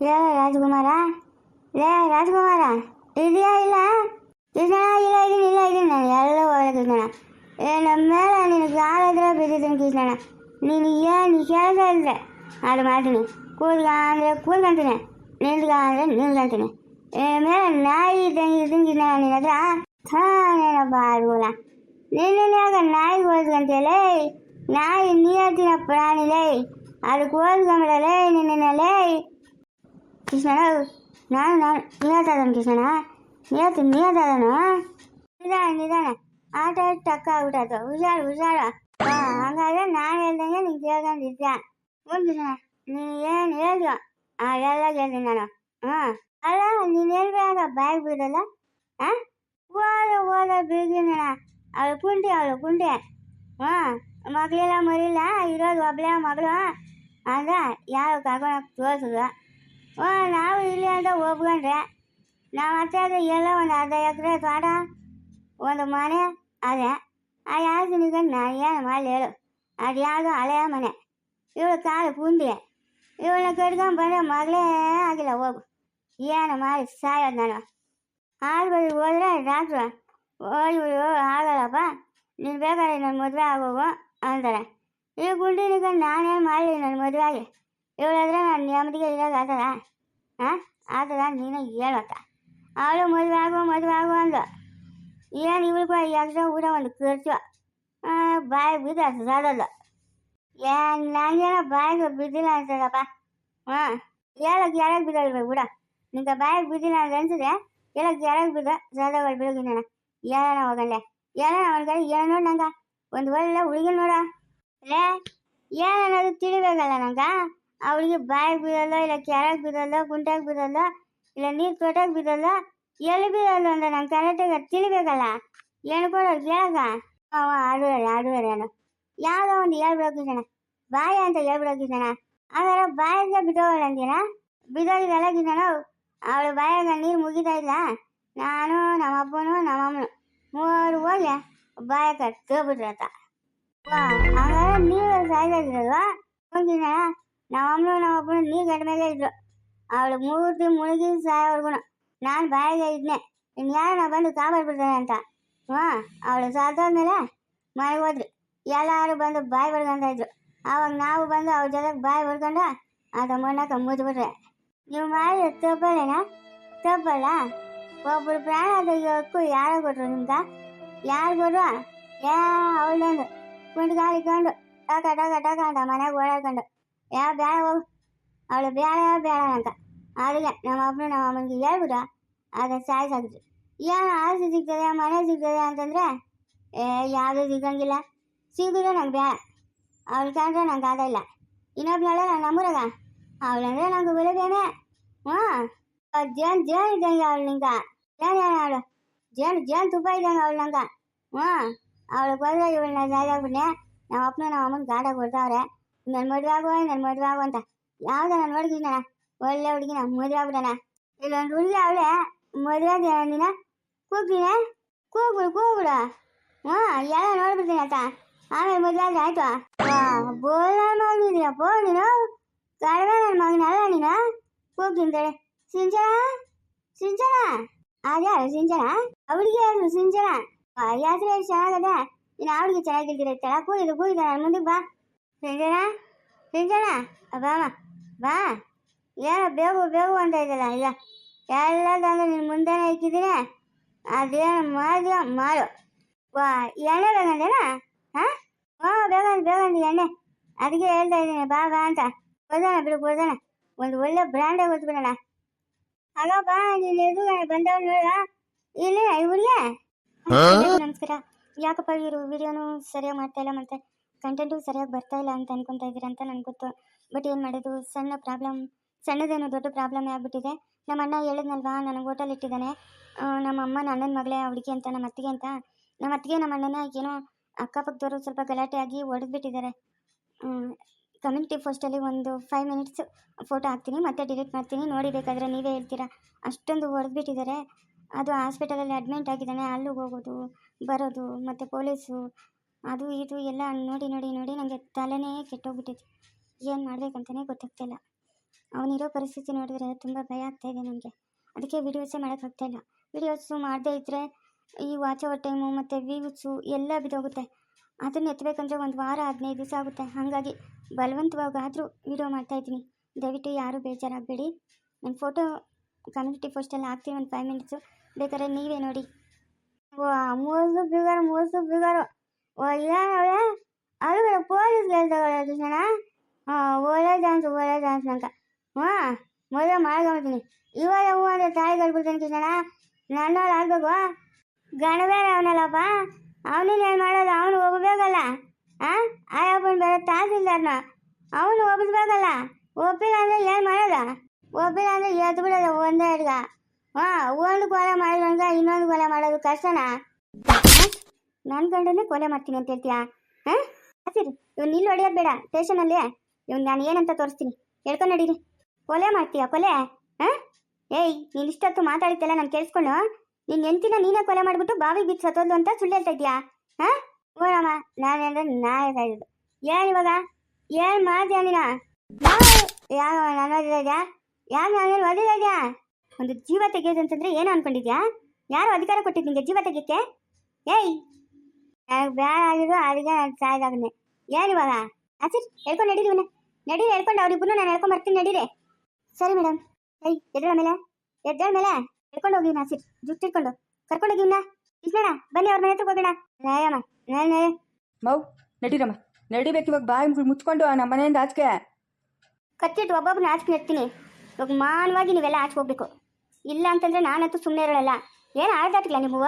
ಲೇ, ರಾಜ್ಕುಮಾರ. ಲೇ, ರಾಜ್ಕುಮಾರ. ಇದೆಯಾ ಇಲ್ಲ? ಕೃಷ್ಣ ಇಲ್ಲ ಇದೀನಿ ಇಲ್ಲ ಇದೀನಿ ನಾನು. ಎಲ್ಲ ಒಳ್ಳೆ ಕೃಷ್ಣ ಏ ನಮ್ಮ ಮೇಲೆ ನಿನಗೆ ಯಾರಾದ್ರೆ ಬಿದ್ದಿದ್ದೀನಿ ಕೃಷ್ಣಣ್ಣ? ನೀನು ಏನು ಕೆಲಸ ಇಲ್ಲದೆ ಅದು ಮಾಡ್ತೀನಿ. ಕೂದ್ಗ ಅಂದರೆ ಕೂದ್ಕೊಂತೀನಿ ನಿಲ್ಗ ಅಂದರೆ ನಿಲ್ಕೊಂತೀನಿ ಏ, ಮೇಲೆ ನಾಯಿ ಇದ್ದಂಗೆ ಇದ್ದೀನಿ ಕೃಷ್ಣ ನಿನ್ನ ಹತ್ರ. ಹಾನೇನಪ್ಪ ಅದ್ಗುಲ ನಿನ್ನೆನ್ಯಾಗ ನಾಯಿ ಓದ್ಕೊಂತೀಯಲೇ ನಾಯಿ ನಿಯತ್ತಿನ ಪ್ರಾಣಿಲೇ ಅದಕ್ಕೆ ಓದ್ಕೊಂಬಿಡಲೇ ನಿನ್ನೆಲೇ ಕೃಷ್ಣಣ್ಣ ನಾನು ನಾನು ನಿಯತ್ತಾದನು ಕೃಷ್ಣಣ್ಣ ನಿಯತ್ತು ನಿಯತ್ತಾದನು ನಿಧಾನ ನಿಧಾನ ಆಟ ಟಕ್ಕ ಆಗ್ಬಿಟ್ಟದು ಹುಷಾರು ಹುಷಾರು ಹಾಂ ಹಂಗಾದ್ರೆ ನಾನು ಹೇಳ್ದಂಗೆ ನೀನು ಕೇಳ್ಕೊಂಡಿದ್ಯ ಒಂದು ಕೃಷ್ಣ ನೀನು ಏನು ಹೇಳ್ದು ಅದೆಲ್ಲ ಕೇಳ್ತೀನಿ ನಾನು ಹಾಂ ಅಲ್ಲ ನೀನು ಹೇಳ್ಬೇಕ ಬಾಯಿಗೆ ಬಿಡಲ್ಲ ಹಾಂ ಓದ ಓದ ಬೀಗಿನ ಅವಳು ಕುಂಟಿ ಅವಳು ಕುಂಟಿ ಹಾಂ ಮಗಳೆಲ್ಲ ಮರಿಲ್ಲ ಇರೋದು ಒಬ್ಳೆ ಮಗಳು ಅಂದ ಯಾರು ಕರ್ಕೊಂಡು ತೋರಿಸಿದ್ರು ಹ್ಞೂ ನಾವು ಇಲ್ಲಿ ಅಂತ ಒಪ್ಕೊಂಡ್ರೆ ನಾವು ಅದು ಎಲ್ಲ ಒಂದು ಅರ್ಧ ಎಕರೆ ತೋಟ, ಒಂದು ಮನೆ ಅದೇ. ಆ ನಿಗಂಡು ನಾನು ಏನು ಮಾಡಲಿ ಹೇಳು. ಅದು ಯಾವುದು ಹಳೆಯ ಮನೆ. ಇವಳು ಕಾಲು ಪುಂಡಿ. ಇವಳನ್ನ ಕಟ್ಕೊಂಡು ಬಂದರೆ ಮಗಳೇ ಆಗಿಲ್ಲ ಹೋಗು. ಏನು ಮಾಡಿ ಸಾಯೋದು ನಾನು. ಆಸ್ಪತ್ರೆಗೆ ಹೋದ್ರೆ ಡಾಕ್ಟ್ರು ಓ ಆಗಲ್ಲಪ್ಪ. ನೀನು ಬೇಕಾದ್ರೆ ನನ್ನ ಮದುವೆ ಆಗೋಗು ಅಂತಾರೆ. ಈ ಗುಂಡಿ ನಿಗಂಡು ನಾನೇನು ಮಾಡಲಿ ನನ್ನ ಮದುವೆ ಆಗಿ ಇವಳಾದ್ರೆ ನಾನು ನೆಮ್ಮದಿಗೆ ಇರೋದು ಆತದ ಹಾಂ ಆತದ ನೀನು ಹೇಳತ್ತ ಅವಳು ಮದುವೆ ಆಗು ಮದುವೆ ಆಗು ಅಂದು ಏನು ಇವಳಿಗೂ ಎಕ್ಸ್ಟ್ರಾ ಊಟ ಒಂದು ಖರ್ಚು ಆ, ಬಾಯಿಗೆ ಬಿದ್ದು ಅದು ಸಾಲಲ್ಲ ಏನ್ ನನಗೇನೋ ಬಾಯಿಗೆ ಬಿದ್ದಿಲ್ಲ ಅನ್ಸದಪ್ಪ ಹಾಂ ಹೇಳಕ್ಕೆ ಯಾರಿಗೆ ಬಿದ್ದಲ್ಬೇಕು ಬಿಡ ನಿಂಗೆ ಬಾಯಿಗೆ ಬಿದ್ದಿಲ್ಲ ಅಂತ ಅನ್ಸಿದೆ ಹೇಳಕ್ಕೆ ಯಾರಿಗೆ ಬಿದ್ದ ಸಾಲಗಳು ಬಿಡೋಗಿ ನಾನು ಏನ ಹೋಗಂಡೆ ಏನ ಅವನ ಕಡೆ ಏನು ನೋಡಿ ನಂಗ ಒಂದು ಒಳ್ಳೆ ಹುಡುಗಿ ನೋಡ ಲೇ ಏನನ್ನೋದು ತಿಳಿಬೇಕಲ್ಲ ನಂಗ ಹುಡುಗಿ ಬಾಯಿಗೆ ಬಿದ್ದಲ್ಲ ಇಲ್ಲ ಕೆರೆಗೆ ಬಿಡಲ್ಲ ಗುಂಟಾಗ ಬಿಡಲ್ಲ ಇಲ್ಲ ನೀರು ತೊಟ್ಟಾಗ ಬಿದ್ದಲ್ಲ ಎಲ್ಲಿ ಬಿದ್ದಲ್ಲ ಅಂದ್ರೆ ನಂಗೆ ಕರೆಕ್ಟಾಗಿ ತಿಳಿಬೇಕಲ್ಲ. ಏನು ಕೇಳಗ ಅವ ಆಡುವರೆ ಆಡುವರೆ ಏನು ಯಾವುದೋ ಒಂದು ಹೇಳ್ಬಿಡೋಕೆ ಜನ ಬಾಯಿ ಅಂತ ಹೇಳ್ಬಿಡೋಕೆ ಜನ ಹಾಗಾದ್ರೆ ಬಾಯಿಂದ ಬಿದ್ದೋಗಲ್ಲ ಅಂತೀನ ಬಿದ್ದೋಗಿದ್ದಲ್ಲ ಗಿದ್ದಾನ ಅವಳು ಬಾಯಾಗ ನೀರು ಮುಗಿತಾ ಇಲ್ಲ? ನಾನು ನಮ್ಮ ಅಪ್ಪನು ನಮ್ಮ ಅಮ್ಮನು ಮೂವರು ಹೋಗಿ ಬಾಯ ಕಟ್ಕೊಬಿಟ್ರತ್ತ ಹಾಗಾದ್ರೆ ನೀವು ಸಾಯ್ದಾಗಿರಲ್ವಾ ಹೋಗಿನ ನಮ್ಮ ಅಮ್ಮನು ನೀ ಅಪ್ಪನು ಮೇಲೆ ಇದ್ರು ಅವಳು ಮೂರ್ತಿ ಮುಳುಗಿ ಸಾಯೋವರೆಗೂ ನಾನು ಬಾಯಿಗೆ ಇದ್ನೆ. ಇನ್ನು ಯಾರನ್ನ ಬಂದು ಕಾಪಾಡ್ಬಿಡ್ತಾನೆ ಅಂತ. ಹ್ಞೂ ಅವಳು ಸಾತೋದ್ಮೇಲೆ ಮನೆಗೆ ಹೋದ್ರಿ ಎಲ್ಲರೂ ಬಂದು ಬಾಯಿ ಬಡ್ಕೊಂತ ಇದ್ರು. ಆವಾಗ ನಾವು ಬಂದು ಅವ್ರ ಜೊತೆಗೆ ಬಾಯಿ ಬರ್ಕೊಂಡು ಆತ ಮಣ್ಣಕ್ಕೆ ಮುಚ್ಚಿಬಿಟ್ರೆ ನೀವು ಮಾಡಿದ ತಪ್ಪಲ್ಲೇನಾ? ತಪ್ಪಲ್ಲ. ಒಬ್ಬರು ಪ್ರಾಣ ತೆಗಿಯೋಕ್ಕೂ ಯಾರೋ ಕೊಟ್ರು ನಿಮ್ಗೆ? ಯಾರು ಕೊಟ್ರು? ಯಾ ಅವಳೊಂದು ಕುಂಟ್ಗಾಲಿಕೊಂಡು ಟಕ ಟಕ ಟಕ ಅಂತ ಮನೆಗೆ ಓಡಾಡ್ಕೊಂಡು. ಯಾವ ಬೇಡ ಹೋಗು ಅವಳು ಬೇಡ ಬೇಡ ಅಂತ ಅದಕ್ಕೆ ನಮ್ಮ ಅಪ್ಪನ ನಮ್ಮ ಅಮ್ಮನಿಗೆ ಹೇಳ್ಬಿಟ್ಟು ಆಗ ಸಾಯಿಸಾಕಿದ್ರು ಏನು ಆಸ್ತಿ ಸಿಗ್ತದೆ ಮನೆ ಸಿಗ್ತದೆ ಅಂತಂದ್ರೆ ಏ ಯಾವುದೂ ಸಿಗಂಗಿಲ್ಲ ಸಿಗಿದ್ರೆ ನಂಗೆ ಬೇಡ ಅವಳು ಕಂಡ್ರೆ ನಂಗೆ ಆದ ಇಲ್ಲ ಇನ್ನೊಬ್ನಲ್ಲ ನಾನು ನಮ್ಮೂರಾಗ ಅವಳಂದ್ರೆ ನಂಗೆ ಬೆಳಿಬೇನೆ ಹಾಂ ಜೇನು ಜೇನು ಇದ್ದಂಗೆ ಅವಳು ನಿಂಗ ಜೇನು ಏನು ಅವಳು ಜೇನು ಜೇನು ತುಪ್ಪ ಇದ್ದಂಗೆ ಅವಳು ನಂಗೆ ಹಾಂ ಅವಳು ಬಂದ್ರೆ ಇವಳನ್ನ ಸಾಯ್ದಾಗ್ಬಿಟ್ಟೆ ನಮ್ಮ ಅಪ್ಪನ ನಮ್ಮ ಅಮ್ಮನ ಗಾಡ ಕೊಡ್ತಾವ್ರೆ ನನ್ನ ಮದುವೆ ಆಗುವ ನನ್ನ ಮದುವೆ ಆಗು ಅಂತ ಯಾವ್ದು ನಾನು ನೋಡಿದ್ನ ಒಳ್ಳೆ ಹುಡುಗಿನ ಮದುವೆ ಆಗ್ಬಿಡಣ ಇಲ್ಲೊಂದು ಹುಡುಗಿ ಅವಳೆ ಮದುವೆ ಆದ ನೀನ ಕೂಗ್ತೀನಿ ಕೂಗ್ಬಿಡು ಕೂಗ್ಬಿಡು ಹಾಂ ಎಲ್ಲ ನೋಡ್ಬಿಡ್ತೀನಿ ಆತ ಆಮೇಲೆ ಮದುವೆ ಆದ್ರೆ ಆಯ್ತು ಬೋಲ ಮಗನಿದೆಯಪ್ಪ ನೀನು ಕಡಿಮೆ ನನ್ನ ಮಗನಲ್ಲ ನೀನು ಕೂಗ್ತಿಂತಾಳೆ ಸಿಂಚನ ಸಿಂಚನ ಅದೇ ಸಿಂಚನ ಅವಳಿಗೆ ಅದು ಸಿಂಚನ ಹೆಸರು ಎಷ್ಟು ಚೆನ್ನಾಗದೆ ಇನ್ನು ಅವಳಿಗೆ ಚೆನ್ನಾಗಿರ್ತಿರತ್ತಲ್ಲ ಕೂಗಿದು ಕೂಗಿದ ನನ್ನ ಮುಂದಕ್ಕೆ ಬಾ ಸಿಂಚನ ಸಿಂಚನ ಬಾಮ. ಬಾ. ಏನೋ ಬೇಗು ಬೇಗು ಅಂತ ಇದೆಯಲ್ಲ ಇಲ್ಲ ಎಲ್ಲ ತಂದು ನಿನ್ನ ಮುಂದೆನೇ ಇಕ್ಕಿದ್ದೀನಿ ಅದೇನು ಮಾಡಿದ ಮಾಡು. ವಾ ಎಣ್ಣೆ ಬೇಕಂದೇನಾ ಹಾಂ? ಹ್ಞೂ ಬೇಕಂತ ಬೇಕಂತ ಎಣ್ಣೆ. ಅದಕ್ಕೆ ಹೇಳ್ತಾ ಇದ್ದೀನಿ ಬಾ ಬಾ ಅಂತ. ಕೊಡೋಣ ಬಿಡು ಕೊಡೋಣ ಒಂದು ಒಳ್ಳೆ ಬ್ರ್ಯಾಂಡೇ ಕೊಟ್ಬಿಡೋಣ ಹಲೋ ಬಾ ನೀನು ಎದುರುಗಡೆ ಬಂದವಳು ನೋಡ ಇಲ್ಲ ಇವ್ರಿಗೆ ನಮಸ್ಕಾರ. ಯಾಕಪ್ಪ ಇವರು ವಿಡಿಯೋನು ಸರಿಯಾಗಿ ಮಾಡ್ತಾ ಇಲ್ಲ ಮತ್ತೆ? ಕಂಟೆಂಟು ಸರಿಯಾಗಿ ಬರ್ತಾ ಇಲ್ಲ ಅಂತ ಅನ್ಕೊತಾ ಇದ್ದೀರಾ ಅಂತ ನನಗೆ ಗೊತ್ತು. ಬಟ್ ಏನು ಮಾಡೋದು? ಸಣ್ಣ ಪ್ರಾಬ್ಲಮ್ ಸಣ್ಣದೇನೋ ದೊಡ್ಡ ಪ್ರಾಬ್ಲಮ್ ಆಗಿಬಿಟ್ಟಿದೆ. ನಮ್ಮ ಅಣ್ಣ ಹೇಳಿದ್ನಲ್ವಾ? ನನಗೆ ಹೋಟೆಲ್ ಇಟ್ಟಿದ್ದಾನೆ. ನಮ್ಮ ಅಮ್ಮ ಅಣ್ಣನ ಮಗಳೇ ಹುಡುಗಿ ಅಂತ, ನಮ್ಮ ಅತ್ತಿಗೆ ಅಂತ. ನಮ್ಮ ಅತ್ತಿಗೆ, ನಮ್ಮ ಅಣ್ಣನ ಏನೋ ಅಕ್ಕಪಕ್ಕದವರು ಸ್ವಲ್ಪ ಗಲಾಟೆ ಆಗಿ ಹೊಡೆದ್ಬಿಟ್ಟಿದ್ದಾರೆ ಕಮ್ಯುನಿಟಿ ಪೋಸ್ಟಲ್ಲಿ ಒಂದು ಫೈವ್ ಮಿನಿಟ್ಸ್ ಫೋಟೋ ಹಾಕ್ತೀನಿ, ಮತ್ತೆ ಡಿಲೀಟ್ ಮಾಡ್ತೀನಿ. ನೋಡಿ ಬೇಕಾದರೆ ನೀವೇ ಹೇಳ್ತೀರಾ? ಅಷ್ಟೊಂದು ಹೊಡೆದ್ಬಿಟ್ಟಿದ್ದಾರೆ ಅದು ಹಾಸ್ಪಿಟಲಲ್ಲಿ ಅಡ್ಮಿಂಟ್ ಆಗಿದ್ದಾನೆ. ಅಲ್ಲಿಗೆ ಹೋಗೋದು, ಬರೋದು, ಮತ್ತು ಪೊಲೀಸು ಅದು ಇದು ಎಲ್ಲ ನೋಡಿ ನೋಡಿ ನೋಡಿ ನನಗೆ ತಲೆನೇ ಕೆಟ್ಟೋಗ್ಬಿಟ್ಟಿದೆ. ಏನು ಮಾಡಬೇಕಂತಲೇ ಗೊತ್ತಾಗ್ತಿಲ್ಲ. ಅವನಿರೋ ಪರಿಸ್ಥಿತಿ ನೋಡಿದ್ರೆ ತುಂಬ ಭಯ ಆಗ್ತಾ ಇದೆ ನನಗೆ. ಅದಕ್ಕೆ ವಿಡಿಯೋಸೇ ಮಾಡೋಕ್ಕಾಗ್ತಾಯಿಲ್ಲ ವೀಡಿಯೋಸು ಮಾಡದೇ ಇದ್ದರೆ ಈ ವಾಚ್ ಅವರ್ ಟೈಮು ಮತ್ತು ವೀವ್ಸು ಎಲ್ಲ ಬಿದ್ದೋಗುತ್ತೆ. ಅದನ್ನು ಎತ್ತಬೇಕಂದ್ರೆ ಒಂದು ವಾರ, ಹದಿನೈದು ದಿವಸ ಆಗುತ್ತೆ. ಹಾಗಾಗಿ ಬಲವಂತವಾಗಾದರೂ ವಿಡಿಯೋ ಮಾಡ್ತಾಯಿದ್ದೀನಿ ದಯವಿಟ್ಟು ಯಾರೂ ಬೇಜಾರಾಗಬೇಡಿ. ನನ್ನ ಫೋಟೋ ಕಮ್ಯುನಿಟಿ ಪೋಸ್ಟಲ್ಲಿ ಹಾಕ್ತೀನಿ ಒಂದು ಫೈವ್ ಮಿನಿಟ್ಸು ಬೇಕಾದ್ರೆ ನೀವೇ ನೋಡಿ. ಓ ಮೂರು ಬಿಗಾರು ಬಿಗಾರು. ಏನವಳೆ ಅದು ಪೊಲೀಸ್ ಗೆಲ್ತವಳೆ ಕೃಷ್ಣ ಹಾಂ ಒಳ್ಳೆ ಚಾನ್ಸ್ ಒಳ್ಳೆ ಚಾನ್ಸ್ ನಂಕ ಹಾಂ ಮೊದಲು ಮಾಡ್ಕೊಂಬಿಡ್ತೀನಿ ಇವಾಗ ಹೂ ಅಂದರೆ ತಾಯಿ ಕಳ್ಬಿಡ್ತೀನಿ ಕೃಷ್ಣ ನನ್ನವ್ರು ಆಗ್ಬೇಕು ಗಣಬೇಡ ಅವನಲ್ಲಪ್ಪ ಅವನಿಗೆ ಏನು ಮಾಡೋದು ಅವನು ಒಪ್ಪಬೇಕಲ್ಲ ಹಾಂ ಆಯಪ್ಪನ ಬೇರೆ ತಹಸೀಲ್ದಾರ್ನ ಅವನು ಒಪ್ಪಿಸ್ಬೇಕಲ್ಲ ಒಪ್ಪಿಲ್ಲ ಅಂದರೆ ಏನು ಮಾಡೋದ ಒಪ್ಪಿಲ್ಲ ಅಂದರೆ ಎದ್ದು ಬಿಡೋದು ಒಂದೇ ಹಿಡ್ಗ ಹಾಂ ಒಂದು ಕೊಲೆ ಮಾಡಿದ್ರಂಗ ಇನ್ನೊಂದು ಕೊಲೆ ಮಾಡೋದು ಕಷ್ಟನಾ ನನ್ನ ಗಂಡನೇ ಕೊಲೆ ಮಾಡ್ತೀನಿ ಅಂತ ಹೇಳ್ತೀಯಾ? ಹಾಂ? ಹಸಿರು ಇವ್ನು ನಿಲ್ಲು ಹೊಡೆಯೋದು ಬೇಡ ಸ್ಟೇಷನಲ್ಲಿ ಇವ್ನು ನಾನು ಏನಂತ ತೋರಿಸ್ತೀನಿ. ಹೇಳ್ಕೊಂಡು ನಡೀರಿ. ಕೊಲೆ ಮಾಡ್ತೀಯಾ, ಕೊಲೆ? ಹಾಂ? ಏಯ್, ನೀನು ಇಷ್ಟೊತ್ತು ಮಾತಾಡಿದ್ದೆಲ್ಲ ನಾನು ಕೇಳಿಸ್ಕೊಂಡು ನಿನ್ನ ಹೆಂಡ್ತಿನ ನೀನೇ ಕೊಲೆ ಮಾಡಿಬಿಟ್ಟು ಬಾವಿಗೆ ಬಿದ್ದು ಸತ್ತೋದ್ಲು ಅಂತ ಸುಳ್ಳು ಹೇಳ್ತಾ ಇದೆಯಾ ಹಾಂ? ಓರಮ್ಮ ನಾನೇಂದ್ರೆ ನಾ ಹೇಳ್ತಾ ಇದ್ದು ಏನು ಇವಾಗ? ಏನು ಮಾಡ್ತೀಯ ನೀನ? ಯಾವ ನಾನು ಓದಿದ್ಯಾ ಯಾರು ನಾನು ಓದಿದ್ಯಾ ಒಂದು ಜೀವ ತೆಗೆಯೋದು ಅಂತಂದ್ರೆ ಏನು ಅನ್ಕೊಂಡಿದ್ಯಾ? ಯಾರು ಅಧಿಕಾರ ಕೊಟ್ಟಿದ್ದು ನಿಂಗೆ ಜೀವ ತೆಗಿಯಕ್ಕೆ? ಏಯ್ ನನಗೆ ಬೇಡ ಆಗಿದ್ರು ಅದಕ್ಕೆ ನಾನು ಸಾಯ್ದಾಗನೆ ಏನು ಇವಾಗ? ಆಚೆ ಹೇಳ್ಕೊಂಡು ನಡೀರಿ ಇವನ್ನ ನಡೀರಿ ಹೇಳ್ಕೊಂಡು ಅವ್ರಿಬ್ಬರು ನಾನು ಹೇಳ್ಕೊಂಡು ಬರ್ತೀನಿ ನಡೀರಿ. ಸರಿ ಮೇಡಮ್ ಏಯ್ ಎದ್ರ ಮೇಲೆ? ಎದ್ದೇಳ ಮೇಲೆ? ಹೇಳ್ಕೊಂಡು ಹೋಗಿ ನಾಸಿರ್ ಜುಟ್ಟು ಇಟ್ಕೊಂಡು ಕರ್ಕೊಂಡು ಹೋಗಿ ಇಲ್ಲ ಇಸ್ಬೇಡ ಬನ್ನಿ ಅವ್ರ ಮನೆ ಹತ್ರ ಹೋಗೋಣ. ನ್ಯಾಯಮ್ಮ ನ್ಯಾಯ ಮೌ ನಡೀರಮ್ಮ. ನಡಿಬೇಕು ಇವಾಗ ಬಾಯಿ ಮುಚ್ಕೊಂಡು ನಮ್ಮ ಮನೆಯಿಂದ ಆಚೆಗೆ. ಕತ್ತಿಟ್ಟು ಒಬ್ಬೊಬ್ಬನ ಆಚೆ ನೆಡ್ತೀನಿ. ಇವಾಗ ಮಾನವಾಗಿ ನೀವೆಲ್ಲ ಆಚೆ ಹೋಗ್ಬೇಕು. ಇಲ್ಲ ಅಂತಂದ್ರೆ ನಾನಂತೂ ಸುಮ್ಮನೆ ಇರೋಲ್ಲ ಏನು ಆಡ್ದಾಟಿಲ್ಲ ನೀವು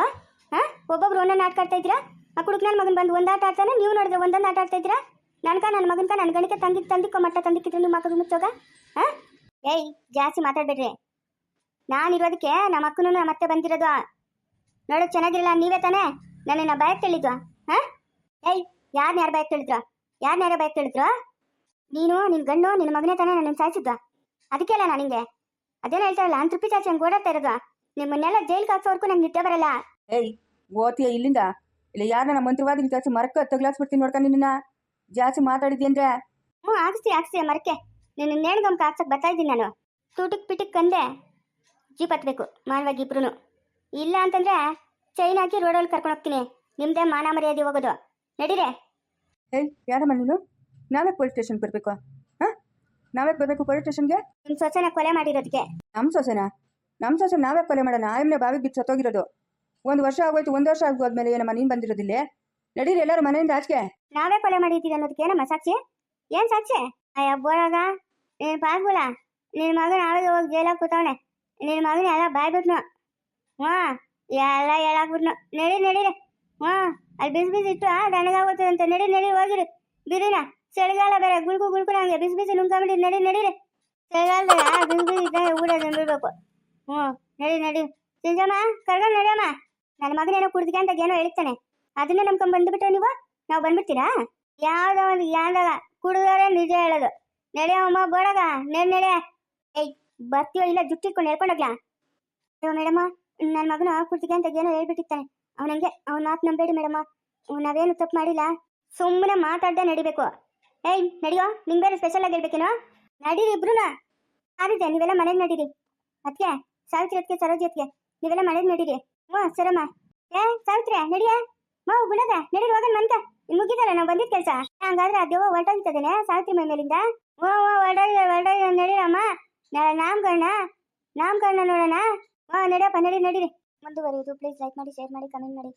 ಹಾಂ? ಒಬ್ಬೊಬ್ರು ಒಂದೊಂದು ಆಟ ಕಾಡ್ತಾ ಇದ್ದೀರಾ? ಆ ಕುಡುಕ್ ನನ್ನ ಮಗನ ಬಂದು ಒಂದು ಆಟ ಆಡ್ತಾನೆ, ನೀವು ನೋಡಿದ್ರೆ ಒಂದೊಂದು ಆಟ ಆಡ್ತಾ ಇದ್ದೀರಾ? ನನ್ಕ ನನ್ನ ಮಗನ್ಕ ನನ್ನ ಗಣಿಕೆ ತಂದಿ ತಂದಿಕೋ, ಮಟ್ಟ ತಂದಿಕ್ಕಿದ್ರೆ ನಿಮ್ಮ ಮಕ್ಕಳು ಮುಚ್ಚೋಗ? ಹಾಂ? ಏಯ್, ಜಾಸ್ತಿ ಮಾತಾಡ್ಬೇಡ್ರಿ. ನಾನಿರೋದಕ್ಕೆ ನಮ್ಮ ಅಕ್ಕನೂ ನಮ್ಮ ಅತ್ತೆ ಬಂದಿರೋದು. ನೋಡೋಕೆ ಚೆನ್ನಾಗಿರಲ್ಲ, ನೀವೇ ತಾನೇ? ನನ್ನನ್ನು ಬಯಕ್ ಹೇಳಿದ್ವಾ ಹಾಂ? ಏಯ್ ಯಾರನ್ನ ಯಾರು ಬಯಕ್ ತಿಳಿದ್ರ ಯಾರನ್ನ ಯಾರು ಬಯಕ್ ತಿಳಿದ್ರ ನೀನು ನಿನ್ನ ಗಂಡು ನಿನ್ನ ಮಗನೇ ತಾನೇ ನನ್ನ ಸಾಯಿಸಿದ್ವಾ? ಅದಕ್ಕೆ ಅಲ್ಲ ನಾನು ನಿಂಗೆ ಅದೇನು ಹೇಳ್ತಾರಲ್ಲ ಅಂತ ರುಪಿ ಚಾಚಿ ಹಂಗೆ ಓಡಾಡ್ತಾ ಇರೋದು. ನಿಮ್ಮನ್ನೆಲ್ಲ ಜೈಲ್ಗೆ ಹಾಕ್ಸೋವರೆಗೂ ನಂಗೆ ನಿದ್ದೆ ಬರಲ್ಲ. ಏಯ್ ಓತಿಯ ಇಲ್ಲಿಂದ? ಇಲ್ಲ ಯಾರನ್ನ ನಮ್ಮ ಮಂತ್ರವಾದಿ ಕೆಲಸ ಮರಕ್ಕ ತಗ್ಲಾಕ್ಸ್ಬಿಡ್ತೀನಿ ನೋಡ್ಕೊಂಡು ನಿನ್ನ. ಜಾಸ್ತಿ ಮಾತಾಡಿದ್ಯಂದ್ರೆ ಹ್ಞೂ ಹಾಕ್ಸ್ತಿ ಹಾಕ್ಸ್ತಿ ಮರಕ್ಕೆ ನಿನ್ನ ನೇಣ್ಗಂಕ ಹಾಕ್ಸಕ್ಕೆ ಬರ್ತಾ ಇದ್ದೀನಿ ನಾನು. ಟೂಟಿಕ್ ಪಿಟಿಕ್ ಕಂದೆ ಜೀಪ್ ಹತ್ಬೇಕು ಮಾನವಾಗಿ ಇಬ್ರು ಇಲ್ಲ ಅಂತಂದ್ರೆ ಚೈನ್ ಹಾಕಿ ರೋಡಲ್ಲಿ ಕರ್ಕೊಂಡು ಹೋಗ್ತೀನಿ. ನಿಮ್ಮದೇ ಮಾನ ಮರ್ಯಾದೆ ಹೋಗೋದು. ನಡೀರೆ. ಏಯ್ ಯಾರಮ್ಮ ನೀನು? ನಾವೇ ಪೊಲೀಸ್ ಸ್ಟೇಷನ್ಗೆ ಬರಬೇಕು? ಹಾಂ? ನಾವೇ ಬರಬೇಕು ಪೊಲೀಸ್ ಸ್ಟೇಷನ್ಗೆ ನಿಮ್ಮ ಸೊಸೆನ ಕೊಲೆ ಮಾಡಿರೋದಕ್ಕೆ ನಮ್ಮ ಸೊಸೆನ? ನಮ್ಮ ಸೊಸೆ ನಾವೇ ಕೊಲೆ ಮಾಡೋಣ? ಆಮೇಲೆ ಬಾವಿಗೆ ಬಿದ್ದು ಸತ್ತೋಗಿರೋದು. ಒಂದು ವರ್ಷ ಆಗೋಯ್ತು, ಒಂದು ವರ್ಷ ಆಗೋದ್ಮೇಲೆ ಏನಮ್ಮ, ನೀನು ಬಂದಿರೋದಿಲ್ಲ? ನಡೀರಿ ಎಲ್ಲರೂ ಮನೆಯಿಂದ ಆಚೆಗೆ. ನಾವೇ ಕೊಲೆ ಮಾಡಿದ್ದೀವಿ ಅನ್ನೋದಕ್ಕೆ ಏನಮ್ಮ ಸಾಕ್ಷಿ? ಏನ್ ಸಾಕ್ಷಿ? ಅಯ್ಯ, ಬೋಳಾಗ? ನೀನು ಪಾಸ್ಗುಲ ನಿನ್ನ ಮಗನ ಆವಾಗ ಹೋಗಿ ಜೈಲಾಗ ಕೂತವನೆ. ನಿನ್ನ ಮಗನ ಎಲ್ಲ ಬಾಯ್ಬಿಟ್ನು. ಹ್ಞೂ, ಎಲ್ಲ ಹೇಳಾಕ್ಬಿಟ್ನು. ನಡಿ ನಡೀರಿ ಹಾ ಅಲ್ಲಿ ಬಿಸಿ ಬಿಸಿ ಇಟ್ಟು ಅಂತ ನಡಿ ನಡಿ, ಹೋಗಿರಿ. ಬಿರಿನ, ಚಳಿಗಾಲ ಬೇರೆ, ಗುಳ್ಕು ಗುಳ್ಕು ನಂಗೆ. ಬಿಸಿ ಬಿಸಿ ನುಂಗ್ಕೊಂಬಿಡಿ, ನಡಿ ನಡೀರಿ ಚಳಿಗಾಲದಾಗ ಬಿಸಿ ಬಿಸಿ ಇದ್ದಂಗೆ ಊಟ ಬಿಡ್ಬೇಕು ಹ್ಞೂ, ನಡಿ ನಡಿ. ಸಿಂಜಮ್ಮ ಕರ್ಕೊಂಡು ನಡಿಯಮ್ಮ. ನನ್ನ ಮಗನೇನೋ ಕುಡಿದ್ಗೆ ಅಂತ ಏನೋ ಹೇಳ್ತಾನೆ. ಅದನ್ನೇ ನಂಬ್ಕೊಂಡ್ ಬಂದ್ಬಿಟ್ಟು ನೀವು, ನಾವು ಬಂದ್ಬಿಡ್ತೀರಾ? ಯಾವ್ದೋ ಒಂದು ಯಾಂದಾಗ ಕುಡಿದವರೇ ನಿಜ ಹೇಳೋದು. ನಡೆಯಮ್ಮ ಬೋಡಗ ನೆನ್ ನಡೆ ಏಯ್, ಬರ್ತೀಯೋ ಇಲ್ಲ ಜುಟ್ಟಿಟ್ಕೊಂಡು ಹೇಳ್ಕೊಂಡೋಗ್ಲಾ ಅಯ್ಯೋ ಮೇಡಮ್ಮ ನನ್ನ ಮಗನ ಕುಡ್ತಿಗೆ ಅಂತ ಏನೋ ಹೇಳ್ಬಿಟ್ಟಿರ್ತಾನೆ. ಅವನಂಗೆ ಅವ್ನ ಮಾತು ನಂಬೇಡಿ ಮೇಡಮ್ಮ ನಾವೇನು ತಪ್ಪು ಮಾಡಿಲ್ಲ. ಸುಮ್ಮನೆ ಮಾತಾಡ್ದೆ ನಡಿಬೇಕು. ಏಯ್, ನಡಿಯೋ, ನಿಂಗೆ ಬೇರೆ ಸ್ಪೆಷಲ್ ಆಗಿ ಹೇಳ್ಬೇಕೇನೋ? ನಡೀರಿ ಇಬ್ರುನ. ಆದಿದೆ ನೀವೆಲ್ಲ ಮನೆಗೆ ನಡೀರಿ. ಅದಕ್ಕೆ ಸಾವಿತ್ರಿ ಅದಕ್ಕೆ ಸರೋಜಿ ಅದಕ್ಕೆ ನೀವೆಲ್ಲ ಮನೆಗೆ ನಡೀರಿ. ಹ್ಞೂ ಸರಮ್ಮ ಏ ಸಾವಿತ್ರಿ ನಡಿಯ? ಮಾವು ಗುಣದ ನಡೀರಿ ಹೋಗೋಣ ಮನ್ಕ ಮುಗಿದಲ್ಲ ನಾವು ಬಂದಿದ್ದ ಕೆಲಸ. ಹಂಗಾದ್ರೆ ಆ ದೇವ ಹೊರಟೋಗ್ತದೇನೆ ಸಾವಿತ್ರಿ ಮೈ ಮೇಲಿಂದ. ಓ ಓ, ಹೊರಟೋಗಿದೆ ಹೊರಟೋಗಿದೆ ನಡೀರಮ್ಮ ನಾಮಕರಣ ನಾಮಕರಣ ನೋಡೋಣ. ಓ, ನಡಿಯಪ್ಪ, ನಡಿ, ನಡೀರಿ. ಮುಂದುವರಿಯೋದು ಪ್ಲೀಸ್ ಲೈಕ್ ಮಾಡಿ ಶೇರ್ ಮಾಡಿ ಕಮೆಂಟ್ ಮಾಡಿ.